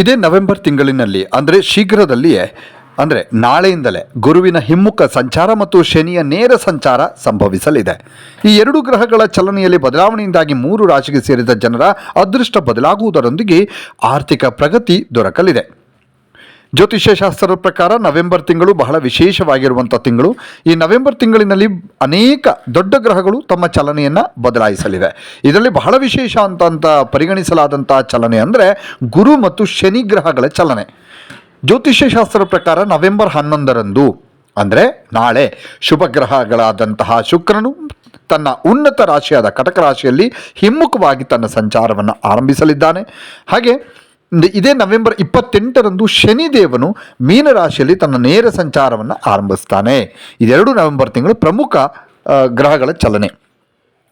ಇದೇ ನವೆಂಬರ್ ತಿಂಗಳಿನಲ್ಲಿ, ಅಂದರೆ ಶೀಘ್ರದಲ್ಲಿಯೇ, ಅಂದರೆ ನಾಳೆಯಿಂದಲೇ ಗುರುವಿನ ಹಿಮ್ಮುಖ ಸಂಚಾರ ಮತ್ತು ಶನಿಯ ನೇರ ಸಂಚಾರ ಸಂಭವಿಸಲಿದೆ. ಈ ಎರಡು ಗ್ರಹಗಳ ಚಲನೆಯಲ್ಲಿ ಬದಲಾವಣೆಯಿಂದಾಗಿ ಮೂರು ರಾಶಿಗೆ ಸೇರಿದ ಜನರ ಅದೃಷ್ಟ ಬದಲಾಗುವುದರೊಂದಿಗೆ ಆರ್ಥಿಕ ಪ್ರಗತಿ ದೊರಕಲಿದೆ. ಜ್ಯೋತಿಷ್ಯ ಶಾಸ್ತ್ರದ ಪ್ರಕಾರ ನವೆಂಬರ್ ತಿಂಗಳು ಬಹಳ ವಿಶೇಷವಾಗಿರುವಂಥ ತಿಂಗಳು. ಈ ನವೆಂಬರ್ ತಿಂಗಳಿನಲ್ಲಿ ಅನೇಕ ದೊಡ್ಡ ಗ್ರಹಗಳು ತಮ್ಮ ಚಲನೆಯನ್ನು ಬದಲಾಯಿಸಲಿವೆ. ಇದರಲ್ಲಿ ಬಹಳ ವಿಶೇಷ ಅಂತ ಪರಿಗಣಿಸಲಾದಂಥ ಚಲನೆ ಅಂದರೆ ಗುರು ಮತ್ತು ಶನಿ ಗ್ರಹಗಳ ಚಲನೆ. ಜ್ಯೋತಿಷ್ಯ ಶಾಸ್ತ್ರದ ಪ್ರಕಾರ ನವೆಂಬರ್ ಹನ್ನೊಂದರಂದು ಅಂದರೆ ನಾಳೆ ಶುಭ ಗ್ರಹಗಳಾದಂತಹ ಶುಕ್ರನು ತನ್ನ ಉನ್ನತ ರಾಶಿಯಾದ ಕಟಕ ರಾಶಿಯಲ್ಲಿ ಹಿಮ್ಮುಖವಾಗಿ ತನ್ನ ಸಂಚಾರವನ್ನು ಆರಂಭಿಸಲಿದ್ದಾನೆ. ಹಾಗೆ ಇದೇ ನವೆಂಬರ್ ಇಪ್ಪತ್ತೆಂಟರಂದು ಶನಿದೇವನು ಮೀನರಾಶಿಯಲ್ಲಿ ತನ್ನ ನೇರ ಸಂಚಾರವನ್ನು ಆರಂಭಿಸ್ತಾನೆ. ಇದೆರಡು ನವೆಂಬರ್ ತಿಂಗಳು ಪ್ರಮುಖ ಗ್ರಹಗಳ ಚಲನೆ.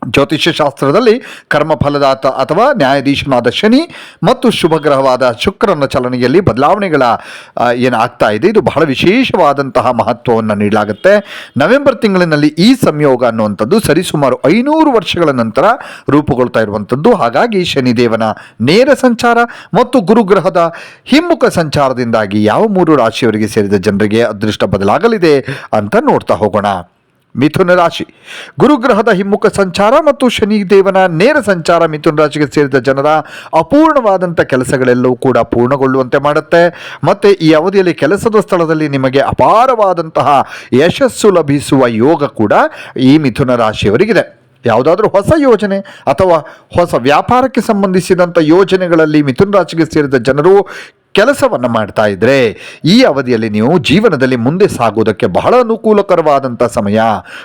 ಜ್ಯೋತಿಷ್ಯ ಶಾಸ್ತ್ರದಲ್ಲಿ ಕರ್ಮಫಲದಾತ ಅಥವಾ ನ್ಯಾಯಾಧೀಶನಾದ ಶನಿ ಮತ್ತು ಶುಭಗ್ರಹವಾದ ಶುಕ್ರನ ಚಲನೆಯಲ್ಲಿ ಬದಲಾವಣೆಗಳ ಏನಾಗ್ತಾ ಇದೆ. ಇದು ಬಹಳ ವಿಶೇಷವಾದಂತಹ ಮಹತ್ವವನ್ನು ನೀಡಲಾಗುತ್ತೆ. ನವೆಂಬರ್ ತಿಂಗಳಿನಲ್ಲಿ ಈ ಸಂಯೋಗ ಅನ್ನುವಂಥದ್ದು ಸರಿಸುಮಾರು ಐನೂರು ವರ್ಷಗಳ ನಂತರ ರೂಪುಗೊಳ್ತಾ ಇರುವಂಥದ್ದು. ಹಾಗಾಗಿ ಶನಿದೇವನ ನೇರ ಸಂಚಾರ ಮತ್ತು ಗುರುಗ್ರಹದ ಹಿಮ್ಮುಖ ಸಂಚಾರದಿಂದಾಗಿ ಯಾವ ಮೂರು ರಾಶಿಯವರಿಗೆ ಸೇರಿದ ಜನರಿಗೆ ಅದೃಷ್ಟ ಬದಲಾಗಲಿದೆ ಅಂತ ನೋಡ್ತಾ ಹೋಗೋಣ. ಮಿಥುನ ರಾಶಿ. ಗುರುಗ್ರಹದ ಹಿಮ್ಮುಖ ಸಂಚಾರ ಮತ್ತು ಶನಿದೇವನ ನೇರ ಸಂಚಾರ ಮಿಥುನ ರಾಶಿಗೆ ಸೇರಿದ ಜನರ ಅಪೂರ್ಣವಾದಂಥ ಕೆಲಸಗಳೆಲ್ಲವೂ ಕೂಡ ಪೂರ್ಣಗೊಳ್ಳುವಂತೆ ಮಾಡುತ್ತೆ. ಮತ್ತು ಈ ಅವಧಿಯಲ್ಲಿ ಕೆಲಸದ ಸ್ಥಳದಲ್ಲಿ ನಿಮಗೆ ಅಪಾರವಾದಂತಹ ಯಶಸ್ಸು ಲಭಿಸುವ ಯೋಗ ಕೂಡ ಈ ಮಿಥುನ ರಾಶಿಯವರಿಗಿದೆ. ಯಾವುದಾದ್ರೂ ಹೊಸ ಯೋಜನೆ ಅಥವಾ ಹೊಸ ವ್ಯಾಪಾರಕ್ಕೆ ಸಂಬಂಧಿಸಿದಂಥ ಯೋಜನೆಗಳಲ್ಲಿ ಮಿಥುನ ರಾಶಿಗೆ ಸೇರಿದ ಜನರು ಕೆಲಸವನ್ನು ಮಾಡ್ತಾ ಇದ್ರೆ ಈ ಅವಧಿಯಲ್ಲಿ ನೀವು ಜೀವನದಲ್ಲಿ ಮುಂದೆ ಸಾಗುವುದಕ್ಕೆ ಬಹಳ ಅನುಕೂಲಕರವಾದಂಥ ಸಮಯ.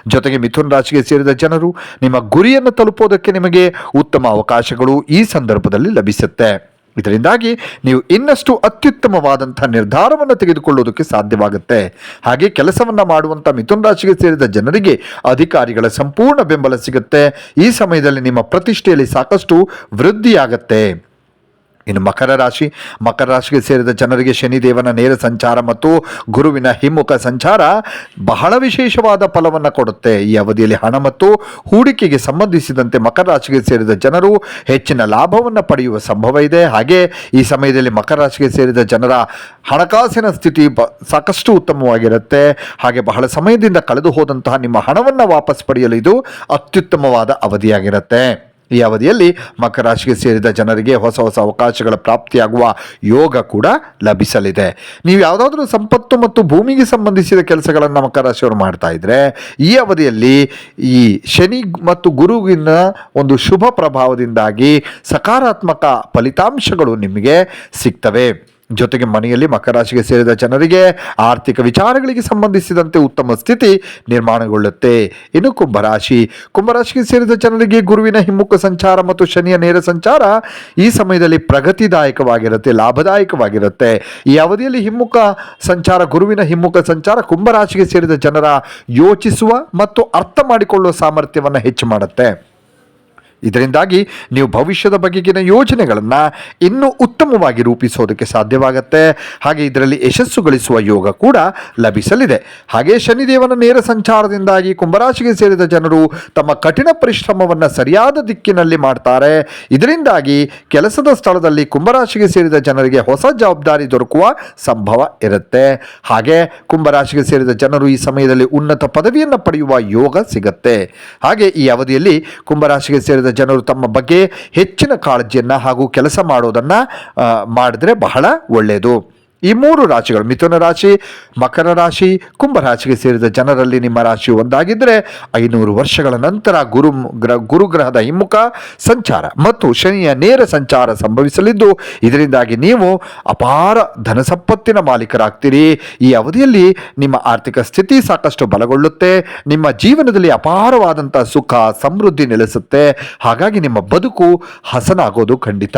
ಜೊತೆಗೆ ಮಿಥುನ ರಾಶಿಗೆ ಸೇರಿದ ಜನರು ನಿಮ್ಮ ಗುರಿಯನ್ನು ತಲುಪೋದಕ್ಕೆ ನಿಮಗೆ ಉತ್ತಮ ಅವಕಾಶಗಳು ಈ ಸಂದರ್ಭದಲ್ಲಿ ಲಭಿಸುತ್ತೆ. ಇದರಿಂದಾಗಿ ನೀವು ಇನ್ನಷ್ಟು ಅತ್ಯುತ್ತಮವಾದಂಥ ನಿರ್ಧಾರವನ್ನು ತೆಗೆದುಕೊಳ್ಳುವುದಕ್ಕೆ ಸಾಧ್ಯವಾಗುತ್ತೆ. ಹಾಗೆ ಕೆಲಸವನ್ನು ಮಾಡುವಂಥ ಮಿಥುನ ರಾಶಿಗೆ ಸೇರಿದ ಜನರಿಗೆ ಅಧಿಕಾರಿಗಳ ಸಂಪೂರ್ಣ ಬೆಂಬಲ ಸಿಗುತ್ತೆ. ಈ ಸಮಯದಲ್ಲಿ ನಿಮ್ಮ ಪ್ರತಿಷ್ಠೆಯಲ್ಲಿ ಸಾಕಷ್ಟು ವೃದ್ಧಿಯಾಗತ್ತೆ. ಇನ್ನು ಮಕರ ರಾಶಿ, ಮಕರ ರಾಶಿಗೆ ಸೇರಿದ ಜನರಿಗೆ ಶನಿದೇವನ ನೇರ ಸಂಚಾರ ಮತ್ತು ಗುರುವಿನ ಹಿಮ್ಮುಖ ಸಂಚಾರ ಬಹಳ ವಿಶೇಷವಾದ ಫಲವನ್ನು ಕೊಡುತ್ತೆ. ಈ ಅವಧಿಯಲ್ಲಿ ಹಣ ಮತ್ತು ಹೂಡಿಕೆಗೆ ಸಂಬಂಧಿಸಿದಂತೆ ಮಕರ ರಾಶಿಗೆ ಸೇರಿದ ಜನರು ಹೆಚ್ಚಿನ ಲಾಭವನ್ನು ಪಡೆಯುವ ಸಂಭವ ಇದೆ. ಹಾಗೆ ಈ ಸಮಯದಲ್ಲಿ ಮಕರ ರಾಶಿಗೆ ಸೇರಿದ ಜನರ ಹಣಕಾಸಿನ ಸ್ಥಿತಿ ಬ ಸಾಕಷ್ಟು ಉತ್ತಮವಾಗಿರುತ್ತೆ. ಹಾಗೆ ಬಹಳ ಸಮಯದಿಂದ ಕಳೆದು ಹೋದಂತಹ ನಿಮ್ಮ ಹಣವನ್ನು ವಾಪಸ್ ಪಡೆಯಲು ಇದು ಅತ್ಯುತ್ತಮವಾದ ಅವಧಿಯಾಗಿರುತ್ತೆ. ಈ ಅವಧಿಯಲ್ಲಿ ಮಕರ ರಾಶಿಗೆ ಸೇರಿದ ಜನರಿಗೆ ಹೊಸ ಹೊಸ ಅವಕಾಶಗಳ ಪ್ರಾಪ್ತಿಯಾಗುವ ಯೋಗ ಕೂಡ ಲಭಿಸಲಿದೆ. ನೀವು ಯಾವುದಾದ್ರೂ ಸಂಪತ್ತು ಮತ್ತು ಭೂಮಿಗೆ ಸಂಬಂಧಿಸಿದ ಕೆಲಸಗಳನ್ನು ಮಕರ ರಾಶಿಯವರು ಮಾಡ್ತಾ ಇದ್ರೆ, ಈ ಅವಧಿಯಲ್ಲಿ ಈ ಶನಿ ಮತ್ತು ಗುರುವಿನ ಒಂದು ಶುಭ ಪ್ರಭಾವದಿಂದಾಗಿ ಸಕಾರಾತ್ಮಕ ಫಲಿತಾಂಶಗಳು ನಿಮಗೆ ಸಿಗ್ತವೆ. ಜೊತೆಗೆ ಮನೆಯಲ್ಲಿ ಮಕರ ರಾಶಿಗೆ ಸೇರಿದ ಜನರಿಗೆ ಆರ್ಥಿಕ ವಿಚಾರಗಳಿಗೆ ಸಂಬಂಧಿಸಿದಂತೆ ಉತ್ತಮ ಸ್ಥಿತಿ ನಿರ್ಮಾಣಗೊಳ್ಳುತ್ತೆ. ಇನ್ನು ಕುಂಭರಾಶಿ. ಕುಂಭರಾಶಿಗೆ ಸೇರಿದ ಜನರಿಗೆ ಗುರುವಿನ ಹಿಮ್ಮುಖ ಸಂಚಾರ ಮತ್ತು ಶನಿಯ ನೇರ ಸಂಚಾರ ಈ ಸಮಯದಲ್ಲಿ ಪ್ರಗತಿದಾಯಕವಾಗಿರುತ್ತೆ, ಲಾಭದಾಯಕವಾಗಿರುತ್ತೆ. ಈ ಅವಧಿಯಲ್ಲಿ ಹಿಮ್ಮುಖ ಸಂಚಾರ, ಗುರುವಿನ ಹಿಮ್ಮುಖ ಸಂಚಾರ ಕುಂಭರಾಶಿಗೆ ಸೇರಿದ ಜನರ ಯೋಚಿಸುವ ಮತ್ತು ಅರ್ಥ ಮಾಡಿಕೊಳ್ಳುವ ಸಾಮರ್ಥ್ಯವನ್ನು ಹೆಚ್ಚು ಮಾಡುತ್ತೆ. ಇದರಿಂದಾಗಿ ನೀವು ಭವಿಷ್ಯದ ಬಗೆಗಿನ ಯೋಜನೆಗಳನ್ನು ಇನ್ನೂ ಉತ್ತಮವಾಗಿ ರೂಪಿಸೋದಕ್ಕೆ ಸಾಧ್ಯವಾಗುತ್ತೆ. ಹಾಗೆ ಇದರಲ್ಲಿ ಯಶಸ್ಸು ಗಳಿಸುವ ಯೋಗ ಕೂಡ ಲಭಿಸಲಿದೆ. ಹಾಗೆ ಶನಿದೇವನ ನೇರ ಸಂಚಾರದಿಂದಾಗಿ ಕುಂಭರಾಶಿಗೆ ಸೇರಿದ ಜನರು ತಮ್ಮ ಕಠಿಣ ಪರಿಶ್ರಮವನ್ನು ಸರಿಯಾದ ದಿಕ್ಕಿನಲ್ಲಿ ಮಾಡ್ತಾರೆ. ಇದರಿಂದಾಗಿ ಕೆಲಸದ ಸ್ಥಳದಲ್ಲಿ ಕುಂಭರಾಶಿಗೆ ಸೇರಿದ ಜನರಿಗೆ ಹೊಸ ಜವಾಬ್ದಾರಿ ದೊರಕುವ ಸಂಭವ ಇರುತ್ತೆ. ಹಾಗೆ ಕುಂಭರಾಶಿಗೆ ಸೇರಿದ ಜನರು ಈ ಸಮಯದಲ್ಲಿ ಉನ್ನತ ಪದವಿಯನ್ನು ಪಡೆಯುವ ಯೋಗ ಸಿಗುತ್ತೆ. ಹಾಗೆ ಈ ಅವಧಿಯಲ್ಲಿ ಕುಂಭರಾಶಿಗೆ ಸೇರಿದ ಜನರು ತಮ್ಮ ಬಗ್ಗೆ ಹೆಚ್ಚಿನ ಕಾಳಜಿಯನ್ನು ಹಾಗೂ ಕೆಲಸ ಮಾಡೋದನ್ನು ಮಾಡಿದ್ರೆ ಬಹಳ ಒಳ್ಳೆಯದು ಈ ಮೂರು ರಾಶಿಗಳು ಮಿಥುನ ರಾಶಿ, ಮಕರ ರಾಶಿ ಕುಂಭರಾಶಿಗೆ ಸೇರಿದ ಜನರಲ್ಲಿ ನಿಮ್ಮ ರಾಶಿ ಒಂದಾಗಿದ್ದರೆ ಐನೂರು ವರ್ಷಗಳ ನಂತರ ಗುರು ಗ್ರ, ಗುರುಗ್ರಹದ ಹಿಮ್ಮುಖ ಸಂಚಾರ. ಮತ್ತು ಶನಿಯ ನೇರ ಸಂಚಾರ ಸಂಭವಿಸಲಿದ್ದು, ಇದರಿಂದಾಗಿ ನೀವು ಅಪಾರ ಧನಸಂಪತ್ತಿನ ಮಾಲೀಕರಾಗ್ತೀರಿ. ಈ ಅವಧಿಯಲ್ಲಿ ನಿಮ್ಮ ಆರ್ಥಿಕ ಸ್ಥಿತಿ ಸಾಕಷ್ಟು ಬಲಗೊಳ್ಳುತ್ತೆ. ನಿಮ್ಮ ಜೀವನದಲ್ಲಿ ಅಪಾರವಾದಂಥ ಸುಖ, ಸಮೃದ್ಧಿ ನೆಲೆಸುತ್ತೆ. ಹಾಗಾಗಿ ನಿಮ್ಮ ಬದುಕು ಹಸನಾಗೋದು ಖಂಡಿತ.